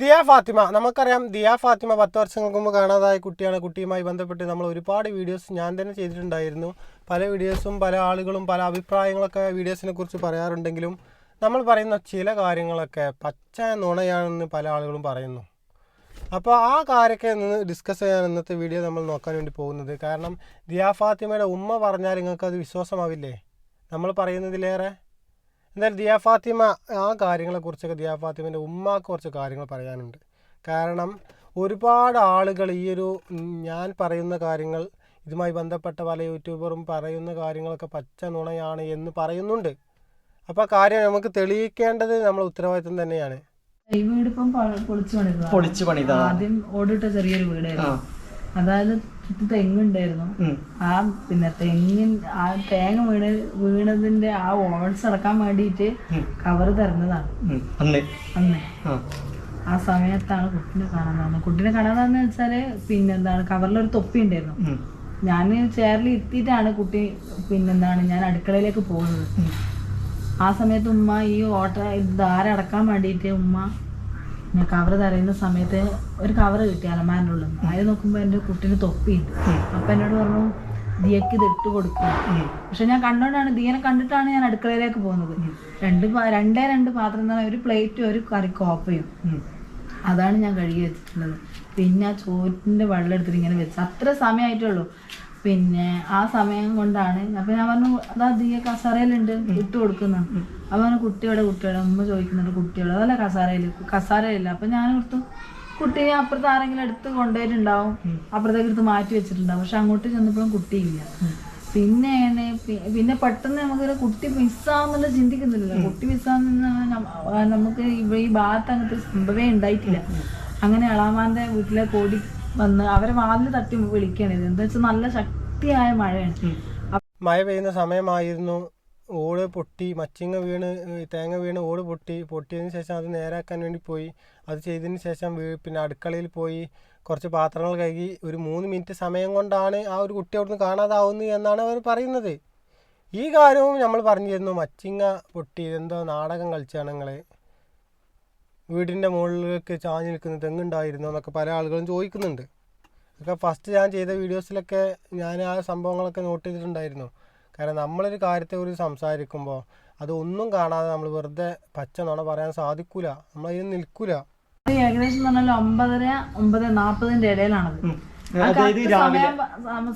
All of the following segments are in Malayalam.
ദിയ ഫാത്തിമ. നമുക്കറിയാം ദിയ ഫാത്തിമ പത്ത് വർഷങ്ങൾക്ക് മുമ്പ് കാണാതായ കുട്ടിയാണ്. കുട്ടിയുമായി ബന്ധപ്പെട്ട് നമ്മൾ ഒരുപാട് വീഡിയോസ് ഞാൻ തന്നെ ചെയ്തിട്ടുണ്ടായിരുന്നു. പല വീഡിയോസും പല ആളുകളും പല അഭിപ്രായങ്ങളൊക്കെ വീഡിയോസിനെ കുറിച്ച് പറയാറുണ്ടെങ്കിലും നമ്മൾ പറയുന്ന ചില കാര്യങ്ങളൊക്കെ പച്ച നുണയാണെന്ന് പല ആളുകളും പറയുന്നു. അപ്പോൾ ആ കാര്യമൊക്കെ നിന്ന് ഡിസ്കസ് ചെയ്യാൻ ഇന്നത്തെ വീഡിയോ നമ്മൾ നോക്കാൻ വേണ്ടി പോകുന്നത്. കാരണം ദിയ ഫാത്തിമയുടെ ഉമ്മ പറഞ്ഞാൽ നിങ്ങൾക്ക് അത് വിശ്വാസമാവില്ലേ? നമ്മൾ പറയുന്നതിലേറെ എന്തായാലും ദിയാ ഫാത്തിമ ആ കാര്യങ്ങളെക്കുറിച്ചൊക്കെ ദിയാ ഫാത്തിമേന്റെ ഉമ്മാക്ക് കുറച്ച് കാര്യങ്ങൾ പറയാനുണ്ട്. കാരണം ഒരുപാട് ആളുകൾ ഈയൊരു ഒരു ഞാൻ പറയുന്ന കാര്യങ്ങൾ ഇതുമായി ബന്ധപ്പെട്ട പല യൂട്യൂബറും പറയുന്ന കാര്യങ്ങളൊക്കെ പച്ച നുണയാണ് എന്ന് പറയുന്നുണ്ട്. അപ്പോൾ കാര്യം നമുക്ക് തെളിയിക്കേണ്ടത് നമ്മളെ ഉത്തരവാദിത്വം തന്നെയാണ്. ഈ വീട് ഇപ്പം പൊളിച്ചു പണിതതാ പൊളിച്ചു പണിതാ ആദ്യം ഓടിട്ട ചെറിയൊരു വീടായിരുന്നു. അതായത് ചുറ്റും തെങ്ങുണ്ടായിരുന്നു ആ പിന്നെ തെങ്ങിൻ ആ തേങ്ങ വീണ് വീണതിന്റെ ആ ഓൺസ് അടക്കാൻ വേണ്ടിയിട്ട് കവർ കവറ് തരുന്നതാണ്. അന്നേ. ആ. സമയത്താണ് കുട്ടിനെ കാണാൻ കുട്ടിനെ കാണാതാന്ന് വെച്ചാൽ പിന്നെന്താണ് കവറിലൊരു തൊപ്പി ഉണ്ടായിരുന്നു. ഞാൻ ചെയറിൽ എത്തിയിട്ടാണ് കുട്ടി പിന്നെന്താണ് ഞാൻ അടുക്കളയിലേക്ക് പോകുന്നത്. ആ സമയത്ത് ഉമ്മ ഈ ഓട്ട ധാര അടക്കാൻ വേണ്ടിയിട്ട് ഉമ്മ ഞാൻ കവർ തരയുന്ന സമയത്ത് ഒരു കവർ കിട്ടി അലമാന്റെ ഉള്ളിൽ അതിൽ നോക്കുമ്പോൾ എന്റെ കുട്ടീന് തൊപ്പിയുണ്ട്. അപ്പം എന്നോട് പറഞ്ഞു ദിയക്ക് ഇത് ഇട്ട് കൊടുക്കും. പക്ഷെ ഞാൻ കണ്ടോണ്ടാണ് ദിയനെ കണ്ടിട്ടാണ് ഞാൻ അടുക്കളയിലേക്ക് പോകുന്നത്. രണ്ട് രണ്ടേ രണ്ട് പാത്രം തന്നെ ഒരു പ്ലേറ്റും ഒരു കറി കോപ്പയും അതാണ് ഞാൻ കഴുകി വെച്ചിട്ടുള്ളത്. പിന്നെ ആ ചോറ്റിന്റെ വെള്ളം എടുത്തിട്ട് ഇങ്ങനെ വെച്ച്. അത്ര സമയമായിട്ടുള്ളൂ പിന്നെ ആ സമയം കൊണ്ടാണ് അപ്പം ഞാൻ പറഞ്ഞു അതാ ദിയ കസാരയിലുണ്ട് ഇട്ട് കൊടുക്കുന്ന. അപ്പം പറഞ്ഞു കുട്ടിയുടെ കുട്ടിയുടെ ഉമ്മ ചോദിക്കുന്നുണ്ട് കുട്ടിയുടെ. അതല്ല കസാരയിൽ കസാരയില്ല. അപ്പം ഞാൻ ഓർത്തു കുട്ടിയെ അപ്പുറത്ത് ആരെങ്കിലും എടുത്ത് കൊണ്ടുപോയിട്ടുണ്ടാവും അപ്പുറത്തേക്ക് എടുത്ത് മാറ്റി വെച്ചിട്ടുണ്ടാവും. പക്ഷെ അങ്ങോട്ട് ചെന്നപ്പോഴും കുട്ടിയില്ല. പിന്നെയാണ് പി- പിന്നെ പെട്ടെന്ന് നമുക്ക് കുട്ടി മിസ്സാവുന്നുള്ള ചിന്തിക്കുന്നില്ല കുട്ടി മിസ്സാവുന്ന നമുക്ക് ഈ ഭാഗത്ത് അങ്ങനത്തെ സംഭവമേ ഉണ്ടായിട്ടില്ല. അങ്ങനെ അളാമാന്റെ വീട്ടിലെ ഓടി വന്ന് അവരെ വാതിൽ തട്ടി വിളിക്കണത് എന്താ വെച്ചാൽ നല്ല ശക്തിയായ മഴയാണ്. മഴ പെയ്യുന്ന സമയമായിരുന്നു ഓട് പൊട്ടി മച്ചിങ്ങ വീണ് തേങ്ങ വീണ് ഓട് പൊട്ടി. പൊട്ടിയതിന് ശേഷം അത് നേരാക്കാൻ വേണ്ടി പോയി. അത് ചെയ്തതിന് ശേഷം പിന്നെ അടുക്കളയിൽ പോയി. കുറച്ച് പാത്രങ്ങൾ കഴുകി ഒരു മൂന്ന് മിനിറ്റ് സമയം കൊണ്ടാണ് ആ ഒരു കുട്ടി അവിടുന്ന് കാണാതാവുന്നത് എന്നാണ് അവർ പറയുന്നത്. ഈ കാര്യവും നമ്മൾ പറഞ്ഞിരുന്നു മച്ചിങ്ങ പൊട്ടി. എന്തോ നാടകം കളിച്ചാണ് നിങ്ങളെ. വീടിന്റെ മുകളിലേക്ക് ചാഞ്ഞ് നിൽക്കുന്ന തെങ്ങുണ്ടായിരുന്നു എന്നൊക്കെ പല ആളുകളും ചോദിക്കുന്നുണ്ട്. ഒക്കെ ഫസ്റ്റ് ഞാൻ ചെയ്ത വീഡിയോസിലൊക്കെ ഞാൻ ആ സംഭവങ്ങളൊക്കെ നോട്ട് ചെയ്തിട്ടുണ്ടായിരുന്നു. കാരണം നമ്മളൊരു ഒരു സംസാരിക്കുമ്പോൾ അതൊന്നും കാണാതെ നമ്മൾ വെറുതെ പച്ച നുണ പറയാൻ സാധിക്കൂല. നമ്മളതിന് നിൽക്കൂല. ഏകദേശം എന്ന് പറഞ്ഞാൽ ഒമ്പതര ഒമ്പത് നാൽപ്പതിന്റെ ഇടയിലാണത്.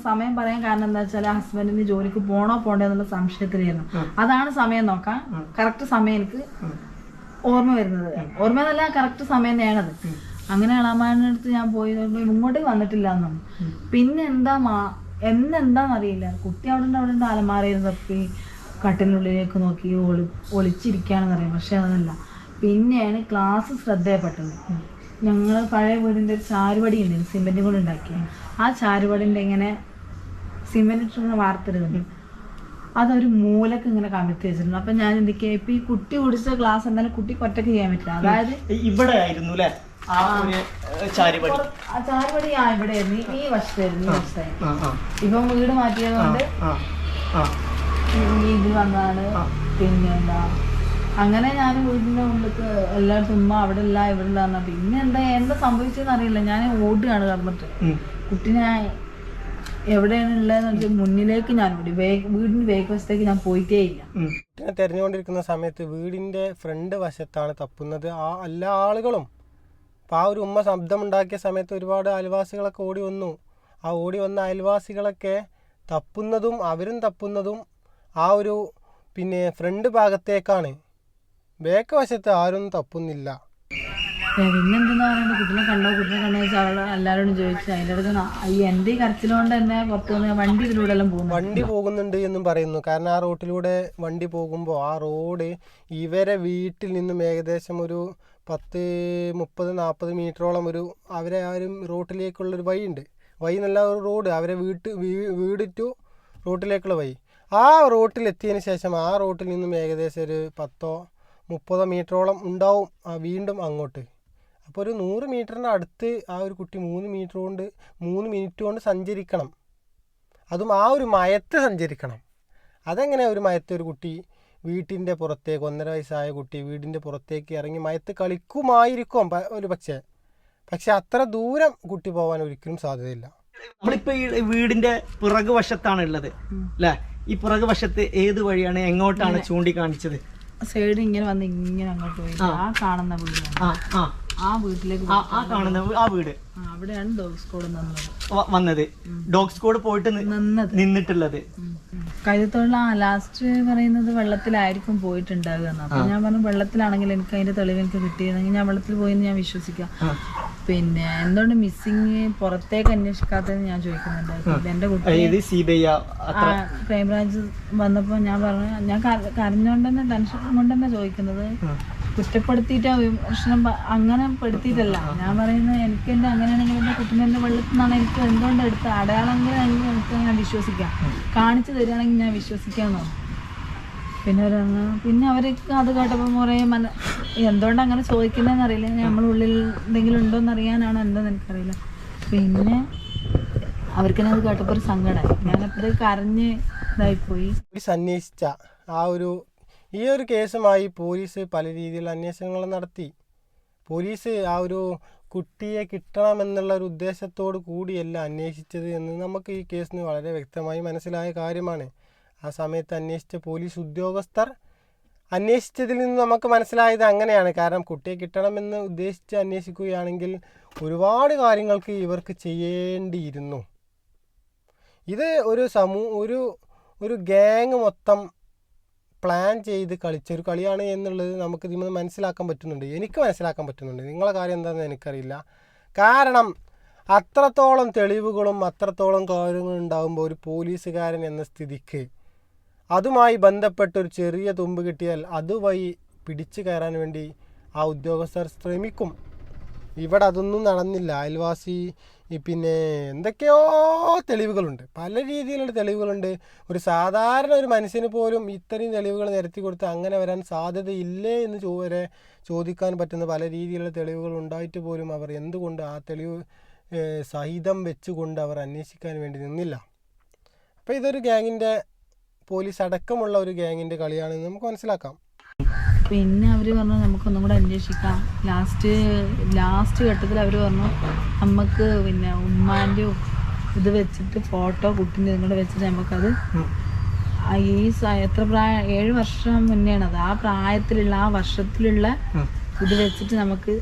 സമയം പറയാൻ കാരണം എന്താ വെച്ചാൽ ഹസ്ബൻഡിന് ജോലിക്ക് പോണോ പോണ്ടോ എന്നുള്ള സംശയത്തിലായിരുന്നു. അതാണ് സമയം നോക്കാം കറക്റ്റ് സമയം എനിക്ക് ഓർമ്മ വരുന്നത്. ഓർമ്മ എന്നല്ല കറക്റ്റ് സമയം തന്നെയാണത്. അങ്ങനെ അളമാരുടെ അടുത്ത് ഞാൻ പോയി ഇങ്ങോട്ട് ഇങ്ങോട്ടേക്ക് വന്നിട്ടില്ല എന്നും പിന്നെ എന്താ മാ എന്നെന്താന്ന് അറിയില്ല കുട്ടി അവിടെ ഉണ്ട് അവിടെ ഉണ്ട് അലമാറയിൽ തപ്പി കട്ടിനുള്ളിലേക്ക് നോക്കി ഒളി ഒളിച്ചിരിക്കുകയാണെന്ന് അറിയാം പക്ഷെ അതല്ല. പിന്നെയാണ് ക്ലാസ് ശ്രദ്ധയപ്പെട്ടത്. ഞങ്ങൾ പഴയ വീടിന്റെ ഒരു ചാരുപടി ഉണ്ട് സിമെന്റും കൊണ്ട് ഉണ്ടാക്കിയ. ആ ചാരുപടിന്റെ ഇങ്ങനെ സിമെന്റ് ഇട്ടിങ്ങനെ വാർത്തിരുന്നുണ്ട് അതൊരു മൂലക്ക് ഇങ്ങനെ കമിഴ്ത്തി വെച്ചിട്ടുണ്ട് അപ്പൊ ഞാൻ എന്തൊക്കെയാ ഇപ്പൊ ഈ കുട്ടി കുടിച്ച ഗ്ലാസ് എന്തായാലും കുട്ടി ഒറ്റയ്ക്ക് ചെയ്യാൻ പറ്റില്ല. അതായത് ഇവിടെ ആയിരുന്നു അല്ലേ? ആ ചാരിപടി. ആ ചാരുപടി ഇവിടെ ആയിരുന്നു. ഈ വശത്തായിരുന്നു ഈ ഇപ്പം വീട് മാറ്റിയത് കൊണ്ട് ഇത് വന്നാണ് പിന്നെ എന്താ? അങ്ങനെ ഞാൻ വീടിന്റെ ഉള്ളിലേക്ക് എല്ലായിടത്തും ഉമ്മ അവിടെ ഇല്ല ഇവിടെ ഇല്ല പിന്നെ എന്താ എന്താ സംഭവിച്ചതെന്ന് അറിയില്ല. ഞാൻ ഓടുകയാണ് കടന്നിട്ട്. കുട്ടീനെ എവിടെയാണ് ഉള്ളതെന്ന് വെച്ചാൽ മുന്നിലേക്ക് ഞാൻ വീടിന്റെ വേഗ വീടിന് വശത്തേക്ക് ഞാൻ പോയിട്ടേ ഇല്ല. ഞാൻ തിരഞ്ഞുകൊണ്ടിരിക്കുന്ന സമയത്ത് വീടിന്റെ ഫ്രണ്ട് വശത്താണ് തപ്പുന്നത്. ആ എല്ലാ ആളുകളും ആ ഒരു ഉമ്മ ശബ്ദം ഉണ്ടാക്കിയ സമയത്ത് ഒരുപാട് അയൽവാസികളൊക്കെ ഓടി വന്നു. ആ ഓടി വന്ന അയൽവാസികളൊക്കെ തപ്പുന്നതും അവരും തപ്പുന്നതും ആ ഒരു പിന്നെ ഫ്രണ്ട് ഭാഗത്തേക്കാണ്. ബേക്ക് വശത്ത് ആരും തപ്പുന്നില്ല. പിന്നെന്തെന്ന് പറയുന്നത് കുട്ടിനെ കണ്ടോ? കുട്ടിനെ കണ്ടോ വെച്ചാൽ അവൾ എല്ലാവരോടും ചോദിച്ചു. അതിന്റെ അടുത്ത് ഈ ഈ കരച്ചിലുകൊണ്ട് തന്നെ പുറത്തു വന്ന് വണ്ടി ഇതിലൂടെ എല്ലാം പോകുന്നു വണ്ടി പോകുന്നുണ്ട് എന്നും പറയുന്നു. കാരണം ആ റോട്ടിലൂടെ വണ്ടി പോകുമ്പോൾ ആ റോഡ് ഇവരെ വീട്ടിൽ നിന്നും ഏകദേശം ഒരു പത്ത് മുപ്പത് നാൽപ്പത് മീറ്ററോളം ഒരു അവരെ ആ ഒരു റോട്ടിലേക്കുള്ളൊരു വഴിയുണ്ട്. വഴി നല്ല ഒരു റോഡ്. അവരെ വീട്ട് വീട് ടു റോട്ടിലേക്കുള്ള വഴി. ആ റോട്ടിലെത്തിയതിന് ശേഷം ആ റോട്ടിൽ നിന്നും ഏകദേശം ഒരു പത്തോ മുപ്പതോ മീറ്ററോളം ഉണ്ടാവും വീണ്ടും അങ്ങോട്ട്. അപ്പോൾ ഒരു നൂറ് മീറ്ററിന്റെ അടുത്ത് ആ ഒരു കുട്ടി മൂന്ന് മീറ്റർ കൊണ്ട് മൂന്ന് മിനിറ്റ് കൊണ്ട് സഞ്ചരിക്കണം. അതും ആ ഒരു മയത്ത് സഞ്ചരിക്കണം. അതെങ്ങനെ ഒരു മയത്ത് ഒരു കുട്ടി വീട്ടിന്റെ പുറത്തേക്ക് ഒന്നര വയസ്സായ കുട്ടി വീടിന്റെ പുറത്തേക്ക് ഇറങ്ങി മയത്ത് കളിക്കുമായിരിക്കും ഒരു പക്ഷേ. പക്ഷെ അത്ര ദൂരം കുട്ടി പോകാൻ ഒരിക്കലും സാധ്യതയില്ല. നമ്മളിപ്പോ ഈ വീടിന്റെ പിറകു വശത്താണ് ഉള്ളത് അല്ലെ? ഈ പിറകു വശത്ത് ഏത് വഴിയാണ് എങ്ങോട്ടാണ് ചൂണ്ടിക്കാണിച്ചത്? സൈഡ് ഇങ്ങനെ വന്ന് ഇങ്ങനെ അങ്ങോട്ട് പോയി. ആ. കാണുന്ന വീട് ആ ആ. ആ വീട്ടിലേക്ക് ആ കാണുന്ന ആ വീട്. അവിടെയാണ് ഡോഗ് സ്കോഡ് വന്നത്. ഡോഗ് സ്ക്വാഡ് പോയിട്ട് നിന്നിട്ടുള്ളത്. കഴുത്തുള്ള ലാസ്റ്റ് പറയുന്നത് വെള്ളത്തിലായിരിക്കും പോയിട്ടുണ്ടാവുക അപ്പൊ ഞാൻ പറഞ്ഞു വെള്ളത്തിലാണെങ്കിൽ എനിക്ക് അതിന്റെ തെളിവ് എനിക്ക് കിട്ടിയിരുന്നെങ്കിൽ ഞാൻ വെള്ളത്തിൽ പോയെന്ന് ഞാൻ വിശ്വസിക്കാം. പിന്നെ എന്തുകൊണ്ട് മിസ്സിങ് പുറത്തേക്ക് അന്വേഷിക്കാത്തതെന്ന് ഞാൻ ചോദിക്കുന്നുണ്ട്. എന്റെ കുട്ടി ക്രൈംബ്രാഞ്ച് വന്നപ്പോ ഞാൻ പറഞ്ഞു ഞാൻ കരഞ്ഞോണ്ടെന്നെ ടെൻഷൻ കൊണ്ടെന്നെ ചോദിക്കുന്നത്. കുറ്റപ്പെടുത്തിയിട്ടോ വിമർശനം അങ്ങനെ പെടുത്തിയിട്ടല്ല. ഞാൻ പറയുന്നത് എനിക്ക് എന്റെ അങ്ങനെയാണെങ്കിൽ എന്റെ കുട്ടിനെ എന്റെ വെള്ളത്തിൽ നിന്നാണ് എനിക്ക് എന്തുകൊണ്ട് എടുത്ത അടയാളങ്ങളെ എനിക്ക് ഞാൻ വിശ്വസിക്കാം. കാണിച്ചു തരികയാണെങ്കിൽ ഞാൻ വിശ്വസിക്കാമെന്നോ പിന്നെ ഒരു പിന്നെ അവർക്ക് അത് കേട്ടപ്പോൾ കുറേ മന എന്തുകൊണ്ട് അങ്ങനെ ചോദിക്കുന്നതെന്ന് അറിയില്ല. നമ്മളുള്ളിൽ എന്തെങ്കിലും ഉണ്ടോയെന്ന് അറിയാനാണ് എന്തെന്ന് എനിക്കറിയില്ല. പിന്നെ അവർക്ക് അത് കേട്ടപ്പോൾ ഒരു സങ്കടമായി ഞാനപ്പോഴേ കരഞ്ഞ് ഇതായിപ്പോയി. സന്വേഷിച്ച ആ ഒരു ഈ ഒരു കേസുമായി പോലീസ് പല രീതിയിലുള്ള അന്വേഷണങ്ങൾ നടത്തി. പോലീസ് ആ ഒരു കുട്ടിയെ കിട്ടണമെന്നുള്ള ഒരു ഉദ്ദേശത്തോട് കൂടിയല്ല അന്വേഷിച്ചത് എന്ന് നമുക്ക് ഈ കേസിന് വളരെ വ്യക്തമായി മനസ്സിലായ കാര്യമാണ്. ആ സമയത്ത് അന്വേഷിച്ച പോലീസ് ഉദ്യോഗസ്ഥർ അന്വേഷിച്ചതിൽ നിന്ന് നമുക്ക് മനസ്സിലായത് അങ്ങനെയാണ്. കാരണം കുട്ടിയെ കിട്ടണമെന്ന് ഉദ്ദേശിച്ച് അന്വേഷിക്കുകയാണെങ്കിൽ ഒരുപാട് കാര്യങ്ങൾക്ക് ഇവർക്ക് ചെയ്യേണ്ടിയിരുന്നു. ഇത് ഒരു സമൂ ഒരു ഒരു ഗ്യാങ് മൊത്തം പ്ലാൻ ചെയ്ത് കളിച്ച ഒരു കളിയാണ് എന്നുള്ളത് നമുക്ക് ഇതിൽ നിന്ന് മനസ്സിലാക്കാൻ പറ്റുന്നുണ്ട്. എനിക്ക് മനസ്സിലാക്കാൻ പറ്റുന്നുണ്ട്. നിങ്ങളെ കാര്യം എന്താണെന്ന് എനിക്കറിയില്ല. കാരണം അത്രത്തോളം തെളിവുകളും അത്രത്തോളം കാര്യങ്ങളും ഉണ്ടാകുമ്പോൾ ഒരു പോലീസുകാരൻ എന്ന സ്ഥിതിക്ക് അതുമായി ബന്ധപ്പെട്ട ഒരു ചെറിയ തുമ്പ് കിട്ടിയാൽ അതുവഴി പിടിച്ചു കയറാൻ വേണ്ടി ആ ഉദ്യോഗസ്ഥർ ശ്രമിക്കും. ഇവിടെ അതൊന്നും നടന്നില്ല. അയൽവാസി പിന്നെ എന്തൊക്കെയോ തെളിവുകളുണ്ട്. പല രീതിയിലുള്ള തെളിവുകളുണ്ട്. ഒരു സാധാരണ ഒരു മനുഷ്യന് പോലും ഇത്രയും തെളിവുകൾ നിരത്തി കൊടുത്ത് അങ്ങനെ വരാൻ സാധ്യതയില്ലേ എന്ന് ചോ വരെ ചോദിക്കാൻ പറ്റുന്ന പല രീതിയിലുള്ള തെളിവുകൾ ഉണ്ടായിട്ട് പോലും അവർ എന്തുകൊണ്ട് ആ തെളിവ് സഹിതം വെച്ചുകൊണ്ട് അവർ അന്വേഷിക്കാൻ വേണ്ടി നിന്നില്ല. അപ്പോൾ ഇതൊരു ഗ്യാങ്ങിന്റെ പോലീസ് അടക്കമുള്ള ഒരു ഗ്യാങ്ങിന്റെ കളിയാണെന്ന് നമുക്ക് മനസ്സിലാക്കാം. പിന്നെ അവർ പറഞ്ഞു നമുക്കൊന്നും കൂടെ അന്വേഷിക്കാം. ലാസ്റ്റ് ലാസ്റ്റ് ഘട്ടത്തിൽ അവർ പറഞ്ഞു നമുക്ക് പിന്നെ ഉമ്മാന്റെയും ഇത് വെച്ചിട്ട് ഫോട്ടോ കുട്ടിന്റെ ഇതും കൂടെ വെച്ചിട്ട് നമുക്കത് ഈ എത്ര പ്രായം ഏഴ് വർഷം മുന്നെയാണ് അത് ആ പ്രായത്തിലുള്ള ആ വർഷത്തിലുള്ള ഇത് വെച്ചിട്ട് നമുക്ക്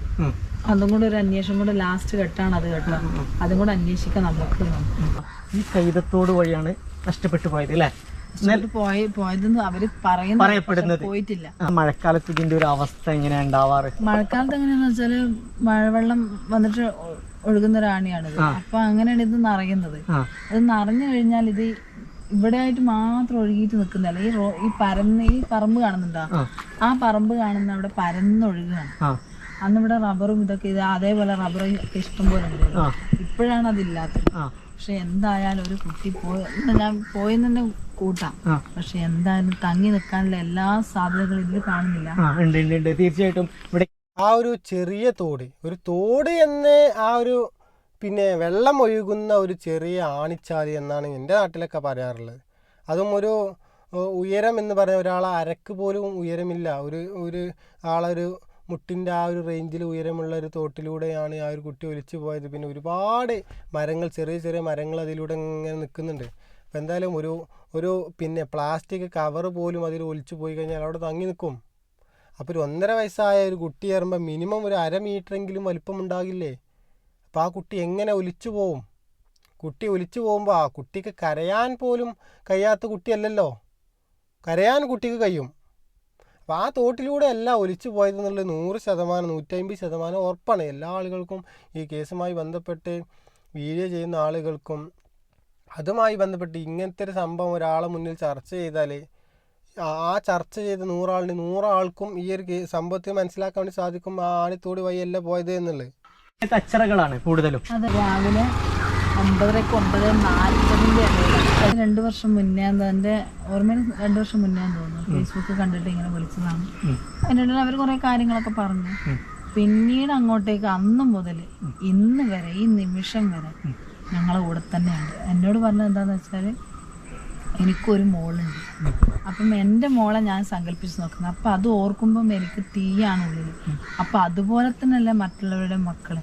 അതും കൂടെ ഒരു അന്വേഷണം കൂടെ ലാസ്റ്റ് ഘട്ടമാണ് അത് കേട്ടോ. അതും കൂടെ അന്വേഷിക്കാം നമുക്ക്. ഈ കൈതത്തോട് വഴിയാണ് നഷ്ടപ്പെട്ടു പോയത് അല്ലേ? അവർ പറയപ്പെടുന്നത്. പോയിട്ടില്ല. മഴക്കാലത്ത് ഇതിന്റെ ഒരു അവസ്ഥ എങ്ങനെയാ ഉണ്ടാവാറ്? മഴക്കാലത്ത് എങ്ങനെയാന്ന് വെച്ചാൽ മഴവെള്ളം വന്നിട്ട് ഒഴുകുന്ന റാണിയാണ് അപ്പൊ അങ്ങനെയാണ് ഇത് നിറയുന്നത്. അത് നിറഞ്ഞു കഴിഞ്ഞാൽ ഇത് ഇവിടെ ആയിട്ട് മാത്രം ഒഴുകിയിട്ട് നിൽക്കുന്നതല്ല. ഈ റോ ഈ പരന്ന് ഈ പറമ്പ് കാണുന്നുണ്ടോ? ആ. പറമ്പ് കാണുന്ന അവിടെ പരന്നൊഴുകുകയാണ് അന്ന് ഇവിടെ റബ്ബറും ഇതൊക്കെ ഇത് അതേപോലെ റബ്ബറും ഒക്കെ ഇഷ്ടംപോലെ ഉണ്ട്. ഇപ്പോഴാണ് അതില്ലാത്തത്. പക്ഷെ എന്തായാലും ഒരു കുട്ടി പോയി ഞാൻ പോയിന്ന് തന്നെ കൂട്ടാം. പക്ഷെ എന്തായാലും തങ്ങി നിൽക്കാനുള്ള എല്ലാ സാധ്യതകളും ഇതിൽ കാണുന്നില്ല. ഉണ്ട് ഉണ്ട് ഉണ്ട്. തീർച്ചയായിട്ടും ഇവിടെ ആ ഒരു ചെറിയ തോട് ഒരു തോട് എന്ന് ആ ഒരു പിന്നെ വെള്ളം ഒഴുകുന്ന ഒരു ചെറിയ ആണിച്ചാതി എന്നാണ് എന്റെ നാട്ടിലൊക്കെ പറയാറുള്ളത്. അതും ഒരു ഉയരം എന്ന് പറയുന്ന ഒരാളെ അരക്ക് പോലും ഉയരമില്ല. ഒരു ഒരു ആളൊരു മുട്ടിന്റെ ആ ഒരു റേഞ്ചിൽ ഉയരമുള്ള ഒരു തോട്ടിലൂടെയാണ് ആ ഒരു കുട്ടി ഒലിച്ചു പോയത്. പിന്നെ ഒരുപാട് മരങ്ങൾ ചെറിയ ചെറിയ മരങ്ങൾ അതിലൂടെ ഇങ്ങനെ നിൽക്കുന്നുണ്ട്. അപ്പോൾ എന്തായാലും ഒരു ഒരു പിന്നെ പ്ലാസ്റ്റിക് കവർ പോലും അതിൽ ഒലിച്ചു പോയി കഴിഞ്ഞാൽ അവിടെ തങ്ങി നിൽക്കും. അപ്പോൾ ഒരു ഒന്നര വയസ്സായ ഒരു കുട്ടി കയറുമ്പോൾ മിനിമം ഒരു അര മീറ്ററെങ്കിലും വലിപ്പം ഉണ്ടാകില്ലേ അപ്പോൾ ആ കുട്ടി എങ്ങനെ ഒലിച്ചു പോവും? കുട്ടി ഒലിച്ചു പോകുമ്പോൾ ആ കുട്ടിക്ക് കരയാൻ പോലും കഴിയാത്ത കുട്ടിയല്ലല്ലോ? കരയാൻ കുട്ടിക്ക് കഴിയും. അപ്പോൾ ആ തോട്ടിലൂടെ അല്ല ഒലിച്ചു പോയതെന്നുള്ളത് നൂറ് ശതമാനം നൂറ്റമ്പത് ശതമാനം ഉറപ്പാണ്. എല്ലാ ആളുകൾക്കും ഈ കേസുമായി ബന്ധപ്പെട്ട് വീഡിയോ ചെയ്യുന്ന ആളുകൾക്കും അതുമായി ബന്ധപ്പെട്ട് ഇങ്ങനത്തെ ഒരു സംഭവം ഒരാളെ മുന്നിൽ ചർച്ച ചെയ്താൽ ആ- ചർച്ച ചെയ്ത നൂറാളിന് നൂറാൾക്കും ഈ ഒരു സംഭവത്തിൽ സംഭവത്തെ മനസ്സിലാക്കാൻ വേണ്ടി സാധിക്കും ആ ആണിത്തോട് വഴിയല്ല പോയത് എന്നുള്ളത്. കച്ചറകളാണ് കൂടുതലും. അത് രാവിലെ ഒമ്പതരക്ക് ഒമ്പത് നാൽപ്പതിന്റെ ഇടയിലാണ്. രണ്ട് വർഷം മുന്നേ എന്റെ ഓർമ്മയിൽ രണ്ട് വർഷം മുന്നേ തോന്നുന്നു. ഫേസ്ബുക്ക് കണ്ടിട്ട് ഇങ്ങനെ വിളിച്ചതാണ്. അതിനിടയിൽ അവർ കുറേ കാര്യങ്ങളൊക്കെ പറഞ്ഞു. പിന്നീട് അങ്ങോട്ടേക്ക് അന്ന് മുതൽ ഇന്ന് വരെ ഈ നിമിഷം വരെ ഞങ്ങളെ കൂടെ തന്നെയുണ്ട്. എന്നോട് പറഞ്ഞത് എന്താണെന്ന് വെച്ചാൽ എനിക്കൊരു മോളുണ്ട്. അപ്പം എന്റെ മോളെ ഞാൻ സങ്കല്പിച്ച് നോക്കുന്നത്. അപ്പം അത് ഓർക്കുമ്പം എനിക്ക് തീയാണ് ഉള്ളിൽ അപ്പം അതുപോലെ തന്നെയല്ലേ മറ്റുള്ളവരുടെ മക്കൾ